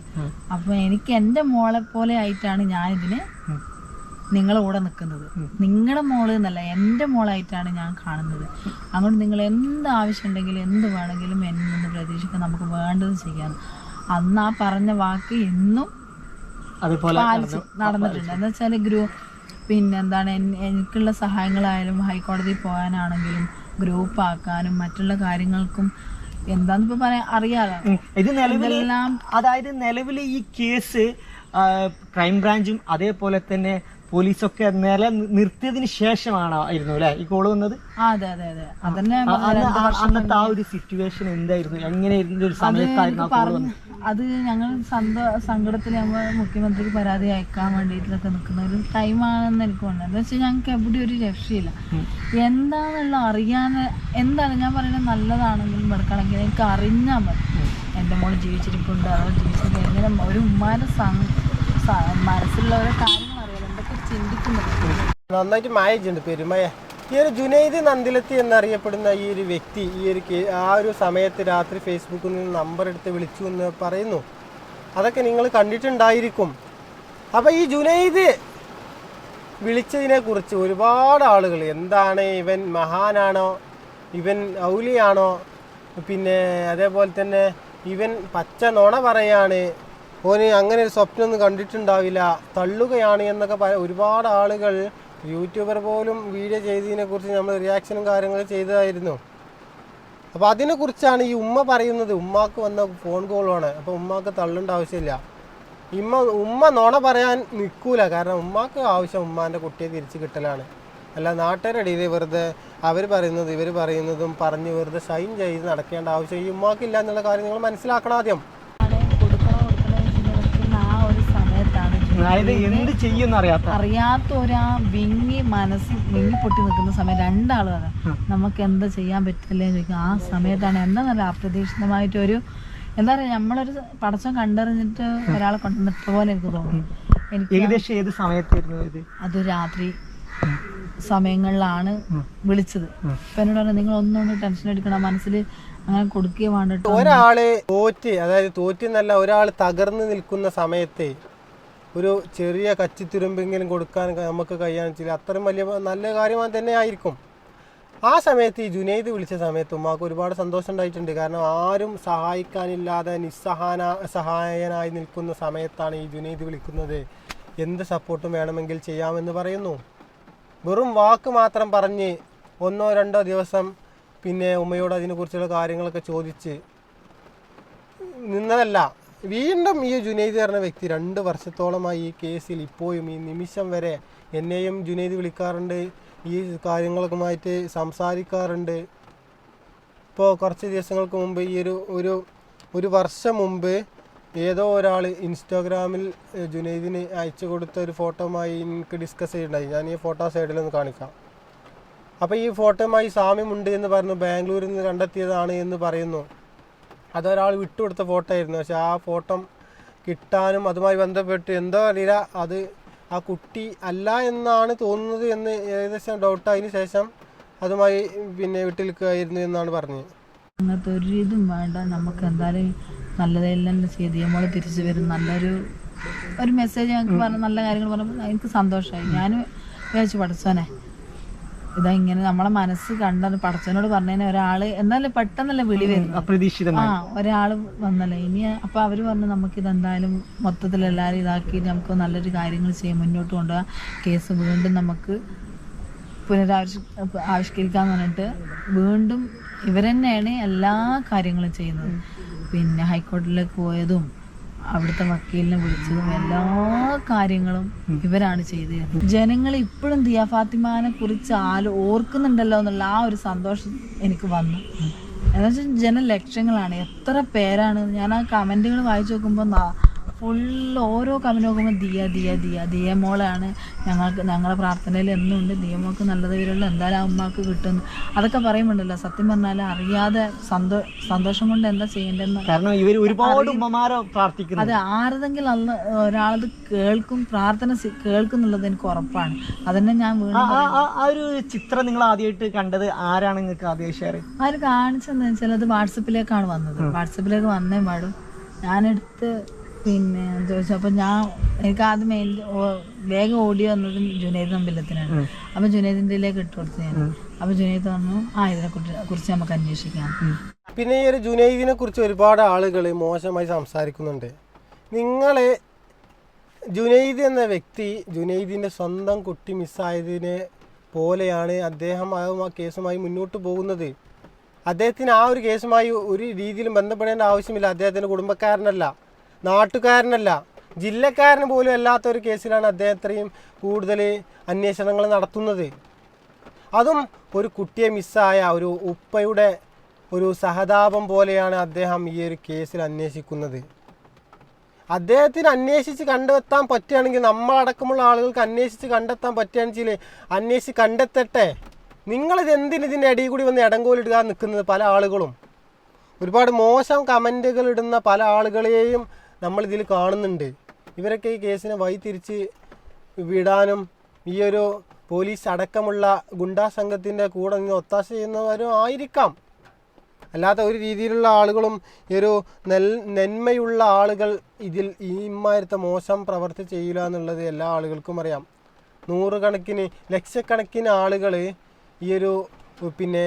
അപ്പം എനിക്ക് എന്റെ മോളെ പോലെ ആയിട്ടാണ് ഞാനിതിനെ നിങ്ങളെ കൂടെ നിൽക്കുന്നത്. നിങ്ങളുടെ മോൾ എന്നല്ല എന്റെ മോളായിട്ടാണ് ഞാൻ കാണുന്നത്. അതുകൊണ്ട് നിങ്ങൾ എന്ത് ആവശ്യമുണ്ടെങ്കിലും എന്ത് വേണമെങ്കിലും നിന്ന് പ്രതീക്ഷിക്കാൻ നമുക്ക് വേണ്ടത് ചെയ്യാം. അന്ന് ആ പറഞ്ഞ വാക്ക് എന്നും അതുപോലെ പാലിച്ച് നടന്നിട്ടുണ്ട്. എന്ന് വെച്ചാൽ ഗ്രൂ പിന്നെ എന്താണ് എനിക്കുള്ള സഹായങ്ങളായാലും ഹൈക്കോടതിയിൽ പോകാനാണെങ്കിലും ഗ്രൂപ്പ് ആക്കാനും മറ്റുള്ള കാര്യങ്ങൾക്കും എന്താന്ന് ഇപ്പൊ പറയാ അറിയാലോ. ഇത് നിലവിൽ അതായത് നിലവിലെ ഈ കേസ് ക്രൈംബ്രാഞ്ചും അതേപോലെ തന്നെ പോലീസൊക്കെ നേരെ നിർത്തിയതിന് ശേഷമാണ് ആയിരുന്നു അല്ലെ? ഈ കോൾ വന്നത്? അന്നത്തെ ആ ഒരു സിറ്റുവേഷൻ എന്തായിരുന്നു? എങ്ങനെയായിരുന്നു ഒരു സമയത്തായിരുന്നു അത് ഞങ്ങൾ സന്ത സങ്കടത്തിൽ നമ്മൾ മുഖ്യമന്ത്രിക്ക് പരാതി അയക്കാൻ വേണ്ടിയിട്ടൊക്കെ നിൽക്കുന്ന ഒരു ടൈമാണെന്ന് എനിക്ക് തോന്നുന്നത് എന്താ വെച്ചാൽ ഞങ്ങൾക്ക് എവിടെ ഒരു രക്ഷയില്ല. എന്താണെന്നുള്ള അറിയാൻ എന്താണ്? ഞാൻ പറയുന്നത് നല്ലതാണെങ്കിലും വെറുക്കണമെങ്കിലും എനിക്ക് അറിഞ്ഞാൽ മതി. എന്റെ മോൾ ജീവിച്ചിരിപ്പുണ്ട് അതോ ജീവിച്ചിട്ട് എങ്ങനെ ഒരു ഉമ്മാന്റെ മനസ്സിലുള്ള ഓരോ കാര്യങ്ങൾ നന്നായിട്ട് മായജുണ്ട് പെരുമയ. ഈ ഒരു ജുനൈദ് നന്ദിലത്തി എന്നറിയപ്പെടുന്ന ഈ ഒരു വ്യക്തി ഈ ഒരു ആ ഒരു സമയത്ത് രാത്രി ഫേസ്ബുക്കിൽ നിന്ന് നമ്പർ എടുത്ത് വിളിച്ചു എന്ന് പറയുന്നു. അതൊക്കെ നിങ്ങൾ കണ്ടിട്ടുണ്ടായിരിക്കും. അപ്പോൾ ഈ ജുനൈദ് വിളിച്ചതിനെ കുറിച്ച് ഒരുപാട് ആളുകൾ എന്താണ് ഇവൻ മഹാനാണോ ഇവൻ ഔലിയാണോ പിന്നെ അതേപോലെ തന്നെ ഇവൻ പച്ച നുണ പറയാണ് ഓന് അങ്ങനെ ഒരു സ്വപ്നമൊന്നും കണ്ടിട്ടുണ്ടാവില്ല. തള്ളുകയാണ് എന്നൊക്കെ പല ഒരുപാട് ആളുകൾ യൂട്യൂബർ പോലും വീഡിയോ ചെയ്തതിനെ കുറിച്ച് നമ്മൾ റിയാക്ഷനും കാര്യങ്ങളും ചെയ്തതായിരുന്നു. അപ്പോൾ അതിനെക്കുറിച്ചാണ് ഈ ഉമ്മ പറയുന്നത്. ഉമ്മാക്ക് വന്ന ഫോൺ കോളാണ് അപ്പോൾ ഉമ്മാക്ക് തള്ളേണ്ട ആവശ്യമില്ല. ഇമ്മ ഉമ്മ നോണ പറയാൻ നിൽക്കൂല. കാരണം ഉമ്മാക്ക് ആവശ്യം ഉമ്മാന്റെ കുട്ടിയെ തിരിച്ച് കിട്ടലാണ്. അല്ല നാട്ടുകാരുടെ വെറുതെ അവർ പറയുന്നത് ഇവർ പറയുന്നതും പറഞ്ഞ് വെറുതെ സൈൻ ചെയ്ത് നടക്കേണ്ട ആവശ്യം ഈ ഉമ്മാക്കില്ല എന്നുള്ള കാര്യം നിങ്ങൾ മനസ്സിലാക്കണം ആദ്യം കൊടുക്കണോ കൊടുക്കണോ എന്ന് നിൽക്കുന്ന ആ ഒരു സമയത്താണ് അതായത് എന്ത് ചെയ്യുമെന്ന് അറിയാത്ത അറിയാത്ത ഒരാ വിങ്ങി മനസ്സിൽ വിങ്ങി പൊട്ടി നിൽക്കുന്ന സമയം രണ്ടാളും അതാ നമുക്ക് എന്താ ചെയ്യാൻ പറ്റില്ലേ ചോദിക്കും. ആ സമയത്താണ് എന്താ നല്ല അപ്രതീക്ഷിതമായിട്ടൊരു എന്താ പറയാ നമ്മളൊരു പടച്ചം കണ്ടറിഞ്ഞിട്ട് ഒരാളെ കൊണ്ടുവന്നിട്ട് പോലെ എനിക്ക് തോന്നുന്നു. എനിക്ക് ഏകദേശം ഏത് സമയത്തായിരുന്നു ഇത്? അത് രാത്രി സമയങ്ങളിലാണ് വിളിച്ചത്. അപ്പൊ എന്നോട് പറഞ്ഞു നിങ്ങൾ ഒന്നൊന്നും ടെൻഷൻ എടുക്കണം മനസ്സിൽ അങ്ങനെ കൊടുക്കുകയും വേണ്ടിട്ട് ഒരാൾ തോറ്റ് അതായത് തോറ്റെന്നല്ല ഒരാൾ തകർന്നു നിൽക്കുന്ന സമയത്ത് ഒരു ചെറിയ കച്ചിത്തുരുമ്പെങ്കിലും കൊടുക്കാൻ നമുക്ക് കഴിയാന്ന് വെച്ചാൽ അത്രയും വലിയ നല്ല കാര്യമായി തന്നെ ആയിരിക്കും. ആ സമയത്ത് ഈ ജുനൈദ് വിളിച്ച സമയത്ത് ഉമ്മാക്ക് ഒരുപാട് സന്തോഷം ഉണ്ടായിട്ടുണ്ട്. കാരണം ആരും സഹായിക്കാനില്ലാതെ നിസ്സഹാന സഹായനായി നിൽക്കുന്ന സമയത്താണ് ഈ ജുനൈദ് വിളിക്കുന്നത്. എന്ത് സപ്പോർട്ടും വേണമെങ്കിൽ ചെയ്യാമെന്ന് പറയുന്നു. വെറും വാക്ക് മാത്രം പറഞ്ഞ് ഒന്നോ രണ്ടോ ദിവസം പിന്നെ ഉമ്മയോട് അതിനെക്കുറിച്ചുള്ള കാര്യങ്ങളൊക്കെ ചോദിച്ച് നിന്നതല്ല. വീണ്ടും ഈ ജുനൈദ് പറഞ്ഞ വ്യക്തി രണ്ട് വർഷത്തോളമായി ഈ കേസിൽ ഇപ്പോഴും ഈ നിമിഷം വരെ എന്നെയും ജുനൈദ് വിളിക്കാറുണ്ട്. ഈ കാര്യങ്ങളൊക്കെ കാര്യങ്ങളൊക്കെമായിട്ട് സംസാരിക്കാറുണ്ട്. ഇപ്പോൾ കുറച്ച് ദിവസങ്ങൾക്ക് മുമ്പ് ഈ ഒരു ഒരു ഒരു വർഷം മുമ്പ് ഏതോ ഒരാൾ ഇൻസ്റ്റാഗ്രാമിൽ ജുനൈദിന് അയച്ചു കൊടുത്ത ഒരു ഫോട്ടോമായി എനിക്ക് ഡിസ്കസ് ചെയ്യുന്നുണ്ടായി ഞാൻ ഈ ഫോട്ടോ സൈഡിലൊന്ന് കാണിക്കാം. അപ്പോൾ ഈ ഫോട്ടോമായി സാമ്യമുണ്ട് എന്ന് പറഞ്ഞു ബാംഗ്ലൂരിൽ നിന്ന് കണ്ടെത്തിയതാണ് എന്ന് പറയുന്നു. അതൊരാൾ വിട്ടുകൊടുത്ത ഫോട്ടോ ആയിരുന്നു പക്ഷെ ആ ഫോട്ടോ കിട്ടാനും അതുമായി ബന്ധപ്പെട്ട് എന്തോ അറിയില്ല അത് ആ കുട്ടി അല്ല എന്നാണ് തോന്നുന്നത് എന്ന് ഏകദേശം ഡൗട്ടായതിനു ശേഷം അതുമായി പിന്നെ വിട്ടിരിക്കുകയായിരുന്നു എന്നാണ് പറഞ്ഞത്. അങ്ങനത്തെ ഒരു ഇതും വേണ്ട. നമുക്ക് എന്തായാലും നല്ലതെല്ലാം ചെയ്ത്. നമ്മൾ തിരിച്ചു വരും. നല്ലൊരു ഒരു മെസ്സേജ് ഞങ്ങൾക്ക് പറഞ്ഞു നല്ല കാര്യങ്ങൾ പറഞ്ഞപ്പോൾ എനിക്ക് സന്തോഷമായി. ഞാൻ വിചാരിച്ചു പഠിച്ചോനെ. ഇതാ ഇങ്ങനെ നമ്മളെ മനസ്സ് കണ്ടത് പടച്ചനോട് പറഞ്ഞതിന് ഒരാൾ എന്നാലും പെട്ടെന്നല്ലേ വിളി വരുന്നു ആ അപ്രതീക്ഷിതമായി. ഒരാൾ വന്നല്ലേ. ഇനി അപ്പൊ അവർ പറഞ്ഞു നമുക്ക് എന്തായാലും മൊത്തത്തിൽ എല്ലാരും ഇതാക്കി നമുക്ക് നല്ലൊരു കാര്യങ്ങൾ ചെയ്യാൻ മുന്നോട്ട് കൊണ്ടുപോകാം. കേസ് വീണ്ടും നമുക്ക് പുനരാവിഷ് ആവിഷ്കരിക്കാന്ന് പറഞ്ഞിട്ട് വീണ്ടും ഇവരെന്നെയാണ് എല്ലാ കാര്യങ്ങളും ചെയ്യുന്നത്. പിന്നെ ഹൈക്കോടതിയിലേക്ക് പോയതും അവിടുത്തെ വക്കീലിനെ വിളിച്ചതും എല്ലാ കാര്യങ്ങളും ഇവരാണ് ചെയ്ത് ജനങ്ങൾ ഇപ്പോഴും ദിയ ഫാത്തിമാനെ കുറിച്ച് ആലോ ഓർക്കുന്നുണ്ടല്ലോ എന്നുള്ള ആ ഒരു സന്തോഷം എനിക്ക് വന്നു. എന്നുവെച്ചാൽ ജനലക്ഷങ്ങളാണ്. എത്ര പേരാണ്? ഞാൻ ആ കമന്റുകൾ വായിച്ചു നോക്കുമ്പോൾ ഫുള്ള് ഓരോ കമന്റ് നോക്കുമ്പോൾ ദിയ ദിയ ദിയ ദിയ മോളാണ്. ഞങ്ങൾക്ക് ഞങ്ങളെ പ്രാർത്ഥനയിൽ എന്നും ഉണ്ട്. ദിയ മോൾക്ക് നല്ലത് വരുള്ളൂ. എന്തായാലും ആ ഉമ്മാക്ക് കിട്ടുന്നു അതൊക്കെ പറയുമ്പോണ്ടല്ലോ സത്യം പറഞ്ഞാൽ അറിയാതെ സന്തോ സന്തോഷം കൊണ്ട് എന്താ ചെയ്യേണ്ടതെന്ന് കാരണം ഇവർ ഒരുപാട് ഉമ്മമാരെ പ്രാർത്ഥിക്കുന്നു അത് ആരതെങ്കിലും അന്ന് ഒരാളത് കേൾക്കും പ്രാർത്ഥന കേൾക്കുന്നുള്ളത് എനിക്ക് ഉറപ്പാണ്. അതന്നെ ഞാൻ വീണ്ടും ആ ഒരു ചിത്രം നിങ്ങൾ ആദ്യമായിട്ട് കണ്ടത് ആരാണ് നിങ്ങൾക്ക് ആദ്യം ഷെയർ അവർ കാണിച്ചെന്ന് വെച്ചാൽ അത് വാട്സപ്പിലേക്കാണ് വന്നത്. വാട്സപ്പിലേക്ക് വന്നേ പാടും. ഞാനെടുത്ത് പിന്നെ ചോദിച്ചപ്പോൾ ഞാൻ എനിക്ക് ആദ്യം മെയിൻ വേഗം ഓടി വന്നത് ജുനൈദ് നമ്പില്ലത്തിനാണ് അപ്പോൾ ജുനൈദിന്റെയിലേക്ക് ഇട്ട് കൊടുത്തു ഞാൻ. അപ്പോൾ ജുനൈദ് പറഞ്ഞു ആ ഇതിനെ കുറിച്ച് കുറിച്ച് നമുക്ക് അന്വേഷിക്കാം. പിന്നെ ഈ ഒരു ജുനൈദിനെ കുറിച്ച് ഒരുപാട് ആളുകൾ മോശമായി സംസാരിക്കുന്നുണ്ട്. നിങ്ങൾ ജുനൈദ് എന്ന വ്യക്തി ജുനൈദിന്റെ സ്വന്തം കുട്ടി മിസ്സായതിനെ പോലെയാണ് അദ്ദേഹം ആ ആ കേസുമായി മുന്നോട്ട് പോകുന്നത്. അദ്ദേഹത്തിന് ആ ഒരു കേസുമായി ഒരു രീതിയിലും ബന്ധപ്പെടേണ്ട ആവശ്യമില്ല. അദ്ദേഹത്തിന്റെ കുടുംബക്കാരനല്ല. നാട്ടുകാരനല്ല. ജില്ലക്കാരന് പോലും അല്ലാത്ത ഒരു കേസിലാണ് അദ്ദേഹം ഇത്രയും കൂടുതൽ അന്വേഷണങ്ങൾ നടത്തുന്നത്. അതും ഒരു കുട്ടിയെ മിസ്സായ ഒരു ഉപ്പയുടെ ഒരു സഹതാപം പോലെയാണ് അദ്ദേഹം ഈ ഒരു കേസിൽ അന്വേഷിക്കുന്നത്. അദ്ദേഹത്തിന് അന്വേഷിച്ച് കണ്ടെത്താൻ പറ്റുകയാണെങ്കിൽ നമ്മളടക്കമുള്ള ആളുകൾക്ക് അന്വേഷിച്ച് കണ്ടെത്താൻ പറ്റുകയാണെങ്കിൽ അന്വേഷിച്ച് കണ്ടെത്തട്ടെ. നിങ്ങളിത് എന്തിന് ഇതിന്റെ ഇടയിൽ കൂടി വന്ന് ഇടങ്കോലിടുക നിൽക്കുന്നത് പല ആളുകളും. ഒരുപാട് മോശം കമന്റുകൾ ഇടുന്ന പല ആളുകളെയും നമ്മൾ ഇതിൽ കാണുന്നുണ്ട്. ഇവരൊക്കെ ഈ കേസിനെ വഴിതിരിച്ച് വിടാനും ഈ ഒരു പോലീസ് അടക്കമുള്ള ഗുണ്ടാ സംഘത്തിന്റെ കൂടെ നിന്ന് ഒത്താശ ചെയ്യുന്നവരും ആയിരിക്കാം. അല്ലാത്ത ഒരു രീതിയിലുള്ള ആളുകളും ഈ ഒരു നെൽ നന്മയുള്ള ആളുകൾ ഇതിൽ ഈ ഇമ്മാരത്തെ മോശം പ്രവർത്തി ചെയ്യില്ല എന്നുള്ളത് എല്ലാ ആളുകൾക്കും അറിയാം. നൂറുകണക്കിന് ലക്ഷക്കണക്കിന് ആളുകൾ ഈ ഒരു പിന്നെ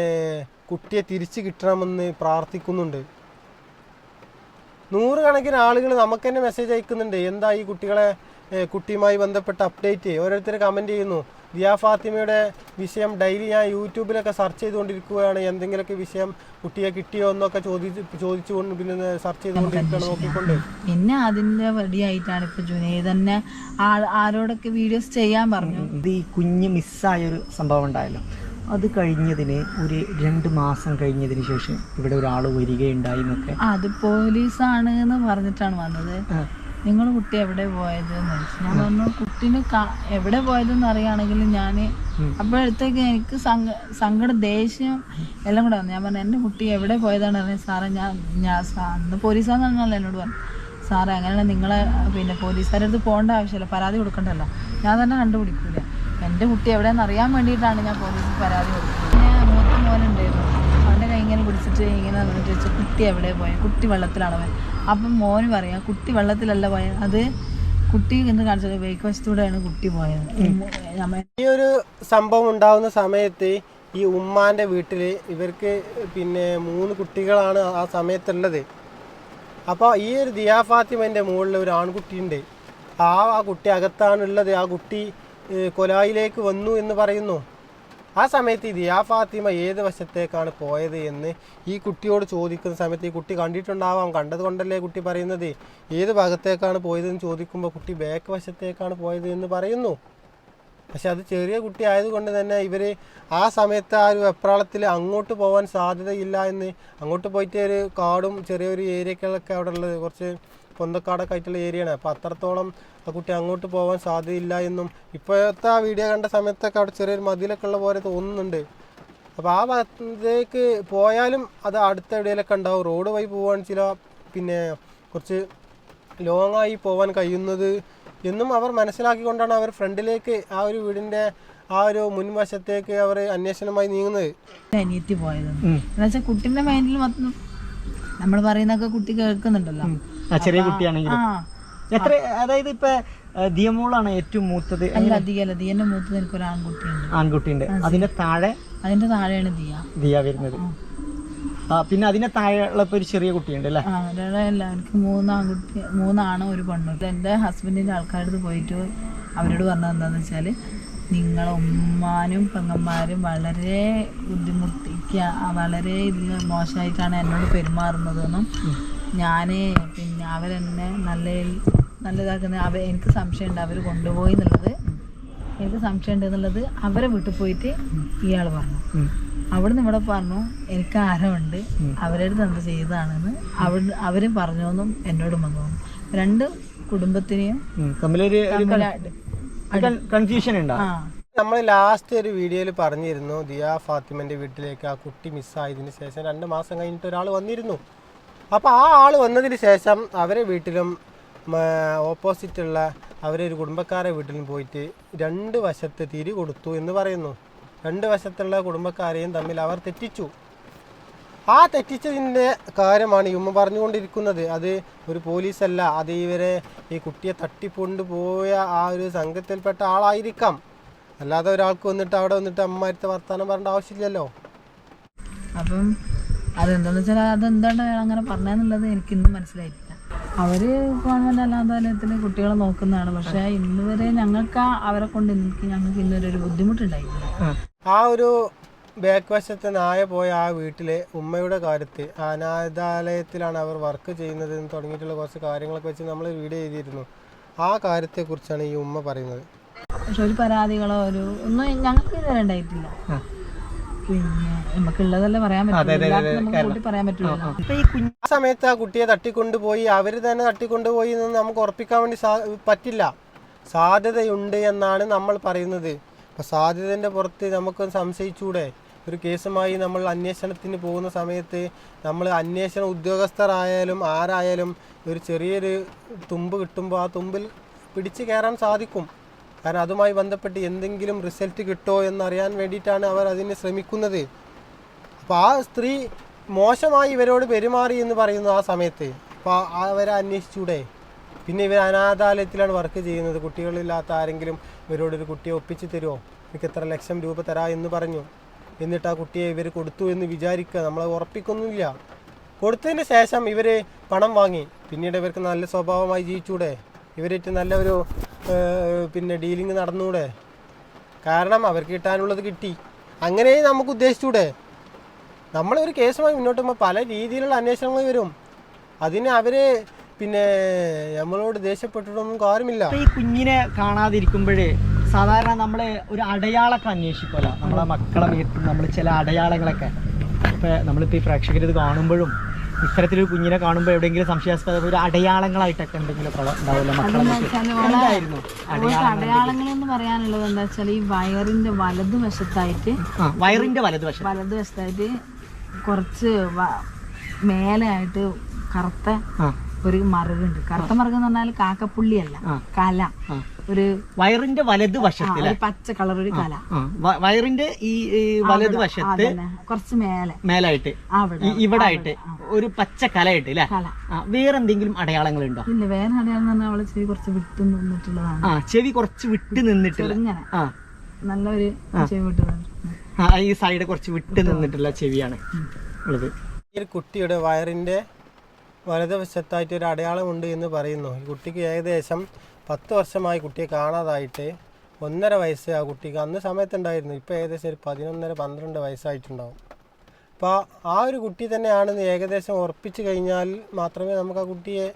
കുട്ടിയെ തിരിച്ചു കിട്ടണമെന്ന് പ്രാർത്ഥിക്കുന്നുണ്ട്. നൂറുകണക്കിന് ആളുകൾ നമുക്ക് തന്നെ മെസ്സേജ് അയക്കുന്നുണ്ട്. എന്താ ഈ കുട്ടികളെ കുട്ടിയുമായി ബന്ധപ്പെട്ട അപ്ഡേറ്റ് ഓരോരുത്തർ കമന്റ് ചെയ്യുന്നു. ദിയാ ഫാത്തിമയുടെ വിഷയം ഡെയിലി ഞാൻ യൂട്യൂബിലൊക്കെ സെർച്ച് ചെയ്തുകൊണ്ടിരിക്കുകയാണ്. എന്തെങ്കിലുമൊക്കെ വിഷയം കുട്ടിയെ കിട്ടിയോ എന്നൊക്കെ ചോദിച്ച് ചോദിച്ചുകൊണ്ട് പിന്നെ സെർച്ച് ചെയ്തുകൊണ്ടിരിക്കുകയാണ് നോക്കിക്കൊണ്ട്. പിന്നെ അതിന്റെ വടിയായിട്ടാണ് ഇപ്പൊ ജുനൈദ് തന്നെ ആരോടൊക്കെ വീഡിയോസ് ചെയ്യാൻ പറഞ്ഞു. ഇത് ഈ കുഞ്ഞ് മിസ്സായ ഒരു സംഭവം ഉണ്ടായല്ലോ. അത് കഴിഞ്ഞതിന് ഒരു രണ്ട് മാസം കഴിഞ്ഞതിന് ശേഷം ഇവിടെ ഒരാൾ വരികയുണ്ടായി എന്നൊക്കെ. അത് പോലീസാണ് എന്ന് പറഞ്ഞിട്ടാണ് വന്നത്. നിങ്ങൾ കുട്ടി എവിടെ പോയത് എന്ന് ചോദിച്ചു. ഞാൻ പറഞ്ഞു കുട്ടീനെ എവിടെ പോയതെന്ന് അറിയുകയാണെങ്കിൽ ഞാൻ അപ്പോഴത്തേക്ക് എനിക്ക് സങ്ക സങ്കട ദേഷ്യം എല്ലാം കൂടെ വന്നു. ഞാൻ പറഞ്ഞു എന്റെ കുട്ടി എവിടെ പോയതാണ് പറഞ്ഞത് സാറേ ഞാൻ ഞാൻ അന്ന് പോലീസാന്ന് പറഞ്ഞല്ലോ എന്നോട് പറഞ്ഞു. സാറേ അങ്ങനെയാണ് നിങ്ങളെ പിന്നെ പോലീസുകാരുടെ അടുത്ത് പോകേണ്ട ആവശ്യമില്ല പരാതി കൊടുക്കണ്ടല്ലോ. ഞാൻ തന്നെ കണ്ടുപിടിക്കൂല. എന്റെ കുട്ടി എവിടെയെന്ന് അറിയാൻ വേണ്ടിയിട്ടാണ് ഞാൻ പോലീസിൽ പരാതി കൊടുത്തത്. പിന്നെ മൂത്ത മോനുണ്ടായിരുന്നു. അവന്റെ കൈ ഇങ്ങനെ പിടിച്ചിട്ട് ഇങ്ങനെ നിന്നിട്ട് വെച്ചാൽ കുട്ടി എവിടെ പോയത് കുട്ടി വെള്ളത്തിലാണ് പോയത് അപ്പം മോന് പറയാം കുട്ടി വെള്ളത്തിലല്ല പോയത് അത് കുട്ടി എന്ന് കാണിച്ചത് ബൈക്ക് വശത്തൂടെയാണ് കുട്ടി പോയത് ഈ ഒരു സംഭവം ഉണ്ടാവുന്ന സമയത്ത് ഈ ഉമ്മാന്റെ വീട്ടിൽ ഇവർക്ക് പിന്നെ മൂന്ന് കുട്ടികളാണ് ആ സമയത്തുള്ളത്. അപ്പോൾ ഈ ഒരു ദിയാ ഫാത്തിമന്റെ മുകളിൽ ഒരു ആൺകുട്ടിയുണ്ട്. ആ ആ കുട്ടി അകത്താണുള്ളത്. ആ കുട്ടി കൊലായിലേക്ക് വന്നു എന്ന് പറയുന്നു. ആ സമയത്ത് ഇത് ആ ഫാത്തിമ ഏത് വശത്തേക്കാണ് പോയത് എന്ന് ഈ കുട്ടിയോട് ചോദിക്കുന്ന സമയത്ത് ഈ കുട്ടി കണ്ടിട്ടുണ്ടാവാം കണ്ടത് കൊണ്ടല്ലേ കുട്ടി പറയുന്നത്? ഏത് ഭാഗത്തേക്കാണ് പോയതെന്ന് ചോദിക്കുമ്പോൾ കുട്ടി ബാക്ക് വശത്തേക്കാണ് പോയത് എന്ന് പറയുന്നു. പക്ഷെ അത് ചെറിയ കുട്ടി ആയതുകൊണ്ട് തന്നെ ഇവർ ആ സമയത്ത് ആ ഒരു വെപ്രാളത്തിൽ അങ്ങോട്ട് പോകാൻ സാധ്യതയില്ല എന്ന് അങ്ങോട്ട് പോയിട്ട് ഒരു കാടും ചെറിയൊരു ഏരിയകളൊക്കെ അവിടെ ഉള്ളത് കുറച്ച് പൊന്തക്കാടൊക്കെ ആയിട്ടുള്ള ഏരിയയാണ്. അപ്പോൾ അത്രത്തോളം ആ കുട്ടി അങ്ങോട്ട് പോകാൻ സാധ്യതയില്ല എന്നും ഇപ്പോഴത്തെ ആ വീഡിയോ കണ്ട സമയത്തൊക്കെ അവിടെ ചെറിയൊരു മതിലൊക്കെ ഉള്ള പോലെ തോന്നുന്നുണ്ട്. അപ്പോൾ ആ ഭാഗത്തേക്ക് പോയാലും അത് അടുത്ത എവിടെയെങ്കിലൊക്കെ ഉണ്ടാവും. റോഡ് വഴി പോകാൻ ചില പിന്നെ കുറച്ച് ലോങ് ആയി പോകാൻ കഴിയുന്നത് എന്നും അവർ മനസ്സിലാക്കിക്കൊണ്ടാണ് അവർ ഫ്രണ്ടിലേക്ക് ആ ഒരു വീടിന്റെ ആ ഒരു മുൻവശത്തേക്ക് അവർ അന്വേഷണമായി നീങ്ങുന്നത്. അനിയത്തി പോയത്. എന്നുവെച്ചാൽ കുട്ടിന്റെ മൈൻഡിൽ മൊത്തം നമ്മൾ പറയുന്നൊക്കെ കുട്ടി കേൾക്കുന്നുണ്ടല്ലോ. ആ ചെറിയ കുട്ടിയാണെങ്കിൽ ആ എത്ര അതായത് ഇപ്പൊ ദിയമോളാണ് ഏറ്റവും മൂത്തത്. അല്ല അധികമല്ല ദിയന്റെ മൂത്തത് എനിക്കൊരു ആൺകുട്ടിയുണ്ട്. ആൺകുട്ടിയുണ്ട്. അതിന്റെ താഴെ? അതിന്റെ താഴെയാണ് ദിയ. ദിയ വരുന്നത്. പിന്നെ അതിന്റെ താഴെയുള്ള ഒരു ചെറിയ കുട്ടിയുണ്ട് അല്ലേ? അല്ല ഒരാളല്ല എനിക്ക് മൂന്ന് ആൺകുട്ടി മൂന്നാണ് ഒരു പെണ്ണു. എന്റെ ഹസ്ബൻഡിന്റെ ആൾക്കാരുടെ പോയിട്ട് അവരോട് പറഞ്ഞത് എന്താന്ന് വെച്ചാൽ നിങ്ങളെ ഉമ്മാനും പെങ്ങന്മാരും വളരെ ബുദ്ധിമുട്ടിക്ക വളരെ ഇതിൽ മോശമായിട്ടാണ് എന്നോട് പെരുമാറുന്നതെന്നും ഞാൻ പിന്നെ അവരെന്നെ നല്ല നല്ലതാക്കുന്ന അവ എനിക്ക് സംശയമുണ്ട് അവർ കൊണ്ടുപോയി എന്നുള്ളത്. എനിക്ക് സംശയമുണ്ട് എന്നുള്ളത് അവരെ വീട്ടിൽ പോയിട്ട് ഇയാൾ പറഞ്ഞു. അവിടുന്ന് ഇവിടെ പറഞ്ഞു എനിക്ക് ആരമുണ്ട്? അവരടുത്ത് എന്ത് ചെയ്തതാണെന്ന് അവർ അവരും പറഞ്ഞു എന്നും എന്നോടും വന്നു രണ്ട് കുടുംബത്തിനെയും കൺഫ്യൂഷൻ ഉണ്ടോ? നമ്മൾ ലാസ്റ്റ് ഒരു വീഡിയോയിൽ പറഞ്ഞിരുന്നു ദിയ ഫാത്തിമന്റെ വീട്ടിലേക്ക് ആ കുട്ടി മിസ്സായതിനു ശേഷം രണ്ട് മാസം കഴിഞ്ഞിട്ട് ഒരാൾ വന്നിരുന്നു. അപ്പോൾ ആ ആൾ വന്നതിന് ശേഷം അവരെ വീട്ടിലും ഓപ്പോസിറ്റുള്ള അവരെ ഒരു കുടുംബക്കാരെ വീട്ടിലും പോയിട്ട് രണ്ട് വശത്ത് തിരി കൊടുത്തു എന്ന് പറയുന്നു. രണ്ട് വശത്തുള്ള കുടുംബക്കാരെയും തമ്മിൽ അവർ തെറ്റിച്ചു. ആ തെറ്റിച്ചതിന്റെ കാര്യമാണ് ഇമ്മ പറഞ്ഞുകൊണ്ടിരിക്കുന്നത്. അത് ഒരു പോലീസല്ല അത് ഇവരെ ഈ കുട്ടിയെ തട്ടിക്കൊണ്ടുപോയ ആ ഒരു സംഘത്തിൽപ്പെട്ട ആളായിരിക്കാം. അല്ലാതെ ഒരാൾക്ക് വന്നിട്ട് അവിടെ വന്നിട്ട് അമ്മമാരത്തെ വർത്തമാനം പറയേണ്ട ആവശ്യമില്ലല്ലോ. അപ്പം അതെന്താന്ന് വെച്ചാൽ അതെന്താണ് അങ്ങനെ പറഞ്ഞതെന്നുള്ളത് എനിക്ക് ഇന്നും മനസ്സിലായിട്ടില്ല. അവർ ഗവൺമെന്റ് അനാഥാലയത്തിൽ കുട്ടികളെ നോക്കുന്നതാണ്. പക്ഷെ ഇന്ന് വരെ ഞങ്ങൾക്ക് അവരെ കൊണ്ട് എനിക്ക് ഞങ്ങൾക്ക് ഇന്നൊരു ഒരു ബുദ്ധിമുട്ടുണ്ടായിട്ടില്ല. ആ. ഒരു ബാക്ക് വശത്തെ നായ പോയ ആ വീട്ടിലെ ഉമ്മയുടെ കാര്യത്തിൽ അനാഥാലയത്തിലാണ് അവർ വർക്ക് ചെയ്യുന്നത് എന്ന് തുടങ്ങിയിട്ടുള്ള കുറച്ച് കാര്യങ്ങളൊക്കെ വെച്ച് നമ്മൾ വീഡിയോ ചെയ്തിരുന്നു. ആ കാര്യത്തെക്കുറിച്ചാണ് ഈ ഉമ്മ പറയുന്നത്. പക്ഷെ ഒരു പരാതികളോ ഒരു ഒന്നും ഞങ്ങൾക്ക് ഇതുവരെ ഉണ്ടായിട്ടില്ല. പിന്നെ നമുക്കുള്ളതല്ലേ പറയാൻ പറ്റുള്ളൂ പറയാൻ ഈ കുഞ്ഞ് ആ സമയത്ത് ആ കുട്ടിയെ തട്ടിക്കൊണ്ടുപോയി അവർ തന്നെ തട്ടിക്കൊണ്ടുപോയി എന്ന് നമുക്ക് ഉറപ്പിക്കാൻ വേണ്ടി സാ പറ്റില്ല. സാധ്യതയുണ്ട് എന്നാണ് നമ്മൾ പറയുന്നത്. അപ്പൊ സാധ്യതന്റെ പുറത്ത് നമുക്ക് സംശയിച്ചൂടെ? ഒരു കേസുമായി നമ്മൾ അന്വേഷണത്തിന് പോകുന്ന സമയത്ത് നമ്മൾ അന്വേഷണ ഉദ്യോഗസ്ഥരായാലും ആരായാലും ഒരു ചെറിയൊരു തുമ്പ് കിട്ടുമ്പോൾ ആ തുമ്പിൽ പിടിച്ചു കയറാൻ സാധിക്കും. കാരണം അതുമായി ബന്ധപ്പെട്ട് എന്തെങ്കിലും റിസൾട്ട് കിട്ടുമോ എന്നറിയാൻ വേണ്ടിയിട്ടാണ് അവർ അതിന് ശ്രമിക്കുന്നത്. അപ്പോൾ ആ സ്ത്രീ മോശമായി ഇവരോട് പെരുമാറി എന്ന് പറയുന്നു ആ സമയത്ത് അപ്പോൾ അവരെ അന്വേഷിച്ചൂടെ? പിന്നെ ഇവർ അനാഥാലയത്തിലാണ് വർക്ക് ചെയ്യുന്നത്. കുട്ടികളില്ലാത്ത ആരെങ്കിലും ഇവരോടൊരു കുട്ടിയെ ഒപ്പിച്ച് തരുമോ എനിക്ക് എത്ര ലക്ഷം രൂപ തരാ എന്ന് പറഞ്ഞു. എന്നിട്ട് ആ കുട്ടിയെ ഇവർ കൊടുത്തു എന്ന് വിചാരിക്കുക. നമ്മളെ ഉറപ്പിക്കൊന്നുമില്ല. കൊടുത്തതിന് ശേഷം ഇവർ പണം വാങ്ങി. പിന്നീട് ഇവർക്ക് നല്ല സ്വഭാവമായി ജീവിച്ചൂടെ? ഇവരേറ്റ് നല്ല ഒരു പിന്നെ ഡീലിംഗ് നടന്നൂടെ? കാരണം അവർക്ക് കിട്ടാനുള്ളത് കിട്ടി. അങ്ങനെ നമുക്ക് ഉദ്ദേശിച്ചൂടെ? നമ്മളൊരു കേസുമായി മുന്നോട്ട് പോകുമ്പോൾ പല രീതിയിലുള്ള അന്വേഷണങ്ങൾ വരും. അതിന് അവർ പിന്നെ നമ്മളോട് ദേഷ്യപ്പെട്ടിട്ടൊന്നും കാര്യമില്ല. ഈ കുഞ്ഞിനെ കാണാതിരിക്കുമ്പോഴേ സാധാരണ നമ്മൾ ഒരു അടയാളൊക്കെ അന്വേഷിക്കുമല്ലോ. നമ്മളെ മക്കളെ വീട്ടിൽ നമ്മൾ ചില അടയാളങ്ങളൊക്കെ. ഇപ്പൊ നമ്മളിപ്പോ ഈ പ്രേക്ഷകരിത് കാണുമ്പോഴും ഇത്തരത്തിലൊരു കുഞ്ഞിനെ കാണുമ്പോൾ എവിടെയെങ്കിലും സംശയാസ്പദ ഒരു അടയാളങ്ങളായിട്ടൊക്കെ എന്തെങ്കിലുമൊക്കെ ഉണ്ടാവില്ല അടയാളങ്ങൾ എന്ന് പറയാനുള്ളത് എന്താ വെച്ചാൽ ഈ വയറിന്റെ വലതുവശത്തായിട്ട് വയറിന്റെ വലതുവശം വലതുവശത്തായിട്ട് കുറച്ച് മേലെ ആയിട്ട് കറുത്ത ഒരു മറുകുണ്ട്. കറുത്ത മറുക് എന്ന് പറഞ്ഞാൽ കാക്കപ്പുള്ളിയല്ല കല. ഒരു വയറിന്റെ വലത് ഒരു പച്ച കളർ ഒരു കല. വയറിന്റെ ഈ വലത് വശത്ത് കുറച്ച് മേലെ. മേലായിട്ട്. ഇവിടെ ആയിട്ട് ഒരു പച്ച കലയിട്ട് അല്ലെ കല. വേറെ വേറെന്തെങ്കിലും അടയാളങ്ങൾ ഉണ്ടോ ഇല്ല വേറെ അടയാളം പറഞ്ഞാൽ അവൾ ചെവി കുറച്ച് വിട്ടു നിന്നിട്ടുള്ളതാണ്. ആ ചെവി കുറച്ച് വിട്ട് നിന്നിട്ടുള്ള നല്ലൊരു ചെവി വിട്ടു ഈ സൈഡ് കുറച്ച് വിട്ട് നിന്നിട്ടുള്ള ചെവിയാണ് ഉള്ളത്. ഈ കുട്ടിയുടെ വയറിന്റെ വലതുവശത്തായിട്ട് ഒരു അടയാളമുണ്ട് എന്ന് പറയുന്നു. കുട്ടിക്ക് ഏകദേശം പത്ത് വർഷമായി കുട്ടിയെ കാണാതായിട്ട് ഒന്നര വയസ്സ് ആ കുട്ടിക്ക് അന്ന് സമയത്തുണ്ടായിരുന്നു. ഇപ്പോൾ ഏകദേശം ഒരു പതിനൊന്നര പന്ത്രണ്ട് വയസ്സായിട്ടുണ്ടാവും. അപ്പോൾ ആ ഒരു കുട്ടി തന്നെയാണെന്ന് ഏകദേശം ഉറപ്പിച്ച് കഴിഞ്ഞാൽ മാത്രമേ നമുക്ക് ആ കുട്ടിയെ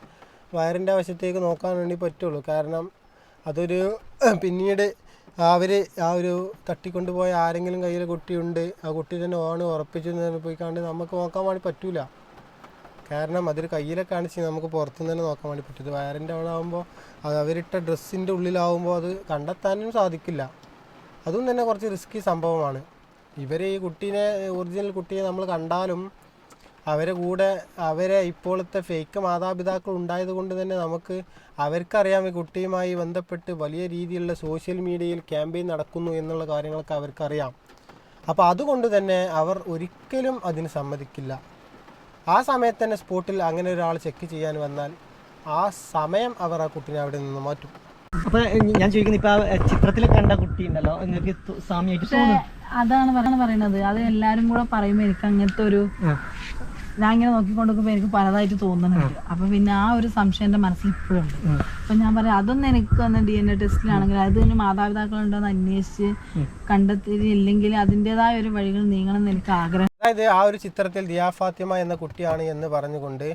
വയറിന്റെ വശത്തേക്ക് നോക്കാൻ വേണ്ടി പറ്റുള്ളൂ. കാരണം അതൊരു പിന്നീട് അവർ ആ ഒരു തട്ടിക്കൊണ്ടുപോയ ആരെങ്കിലും കയ്യിൽ കുട്ടിയുണ്ട് ആ കുട്ടി തന്നെ ഓണ് ഉറപ്പിച്ചു പോയി കണ്ട് നമുക്ക് നോക്കാൻ വേണ്ടി പറ്റൂല. കാരണം അതൊരു കയ്യിലെ കാണിച്ച് നമുക്ക് പുറത്തുനിന്ന് തന്നെ നോക്കാൻ വേണ്ടി പറ്റും. വയറിന്റെ അവിടെ ആകുമ്പോൾ അത് അവരിട്ട ഡ്രസ്സിന്റെ ഉള്ളിലാവുമ്പോൾ അത് കണ്ടെത്താനും സാധിക്കില്ല. അതും തന്നെ കുറച്ച് റിസ്കി സംഭവമാണ്. ഇവർ ഈ കുട്ടീനെ ഒറിജിനൽ കുട്ടിയെ നമ്മൾ കണ്ടാലും അവരെ കൂടെ അവരെ ഇപ്പോഴത്തെ ഫേക്ക് മാതാപിതാക്കൾ ഉണ്ടായത് കൊണ്ട് തന്നെ നമുക്ക് അവർക്കറിയാം ഈ കുട്ടിയുമായി ബന്ധപ്പെട്ട് വലിയ രീതിയിലുള്ള സോഷ്യൽ മീഡിയയിൽ ക്യാമ്പയിൻ നടക്കുന്നു എന്നുള്ള കാര്യങ്ങളൊക്കെ അവർക്കറിയാം. അപ്പോൾ അതുകൊണ്ട് തന്നെ അവർ ഒരിക്കലും അതിന് സമ്മതിക്കില്ല. ആ സമയത്ത് തന്നെ സ്പോട്ടിൽ അങ്ങനെ ഒരാൾ ചെക്ക് ചെയ്യാൻ വന്നാൽ ആ സമയം അവർ ആ കുട്ടീനെ അവിടെ നിന്ന് മാറ്റും. അപ്പൊ ഞാൻ ചോദിക്കുന്നത് ഇപ്പൊ ആ ചിത്രത്തിൽ കണ്ട കുട്ടി ഉണ്ടല്ലോ. നിങ്ങൾക്ക് സാമ്യമായിട്ട് അതാണ് പറ- പറയുന്നത്. അത് എല്ലാരും കൂടെ പറയുമ്പോ എനിക്ക് അങ്ങനത്തെ ഒരു ഞാൻ ഇങ്ങനെ നോക്കിക്കൊണ്ടിരിക്കുമ്പോ എനിക്ക് പലതായിട്ട് തോന്നുന്നുണ്ട്. അപ്പൊ പിന്നെ ആ ഒരു സംശയം എന്റെ മനസ്സിൽ ഇപ്പോഴും ഉണ്ട്. അപ്പൊ ഞാൻ പറയാം അതൊന്നും എനിക്ക് വന്ന ഡി എൻ എ ടെസ്റ്റിലാണെങ്കിൽ അതിന് മാതാപിതാക്കളുണ്ടോ എന്ന് അന്വേഷിച്ച് കണ്ടെത്തിയില്ലെങ്കിൽ അതിന്റെതായ ഒരു വഴികൾ നീങ്ങണം എന്ന് എനിക്ക് ആഗ്രഹം. അതായത് ആ ഒരു ചിത്രത്തിൽ ദിയാ ഫാത്തിമ എന്ന കുട്ടിയാണ് എന്ന് പറഞ്ഞുകൊണ്ട്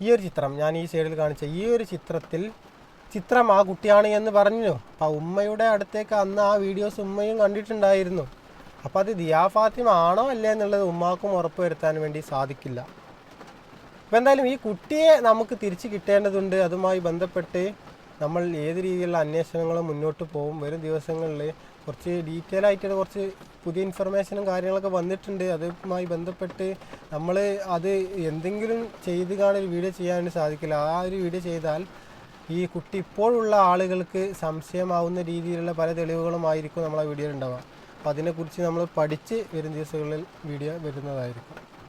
ഈ ഒരു ചിത്രം ഞാൻ ഈ സൈഡിൽ കാണിച്ച ഈ ഒരു ചിത്രത്തിൽ ചിത്രം ആ കുട്ടിയാണ് എന്ന് പറഞ്ഞു അപ്പം ഉമ്മയുടെ അടുത്തേക്ക് അന്ന് ആ വീഡിയോസ് ഉമ്മയും കണ്ടിട്ടുണ്ടായിരുന്നു. അപ്പോൾ അത് ദിയാ ഫാത്തിമ ആണോ അല്ലേ എന്നുള്ളത് ഉമ്മാക്കും ഉറപ്പ് വരുത്താൻ വേണ്ടി സാധിക്കില്ല. അപ്പോൾ എന്തായാലും ഈ കുട്ടിയെ നമുക്ക് തിരിച്ച് കിട്ടേണ്ടതുണ്ട്. അതുമായി ബന്ധപ്പെട്ട് നമ്മൾ ഏത് രീതിയിലുള്ള അന്വേഷണങ്ങളും മുന്നോട്ട് പോകും. വരും ദിവസങ്ങളിൽ കുറച്ച് ഡീറ്റെയിൽ ആയിട്ട് കുറച്ച് പുതിയ ഇൻഫർമേഷനും കാര്യങ്ങളൊക്കെ വന്നിട്ടുണ്ട്. അതുമായി ബന്ധപ്പെട്ട് നമ്മൾ അത് എന്തെങ്കിലും ചെയ്ത് കാണാൻ വീഡിയോ ചെയ്യാൻ സാധിക്കില്ല. ആ ഒരു വീഡിയോ ചെയ്താൽ ഈ കുട്ടി ഇപ്പോഴുള്ള ആളുകൾക്ക് സംശയമാവുന്ന രീതിയിലുള്ള പല തെളിവുകളുമായിരിക്കും നമ്മളെ വീഡിയോയിൽ ഉണ്ടാവുക. അപ്പോൾ അതിനെക്കുറിച്ച് നമ്മൾ പഠിച്ച് വരും ദിവസങ്ങളിൽ വീഡിയോ വരുന്നതായിരിക്കും.